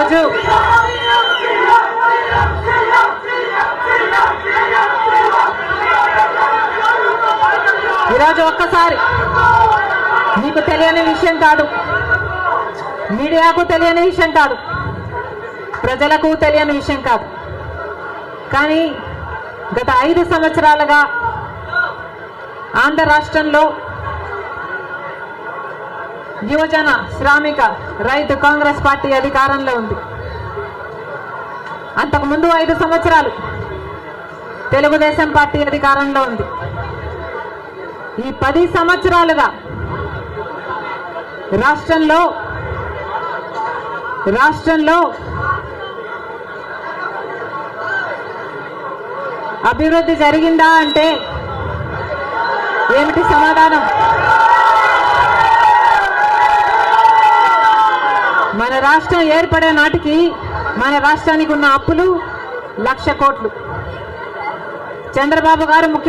రాజు. ఈరోజు ఒక్కసారి మీకు తెలియని విషయం కాదు. మీడియాకు తెలియని విషయం కాదు. ప్రజలకు తెలియని విషయం కాదు. కానీ గత ఐదు సంవత్సరాలుగా ఆంధ్ర రాష్ట్రంలో యువజన శ్రామిక రైతు కాంగ్రెస్ పార్టీ అధికారంలో ఉంది. అంతకుముందు ఐదు సంవత్సరాలు తెలుగుదేశం పార్టీ అధికారంలో ఉంది. ఈ పది సంవత్సరాలుగా రాష్ట్రంలో రాష్ట్రంలో అభివృద్ధి జరిగిందా అంటే ఏమిటి సమాధానం? మన రాష్ట్రం ఏర్పడే నాటికి మన రాష్ట్రానికి ఉన్న అప్పులు లక్ష కోట్లు. చంద్రబాబు గారు ముఖ్య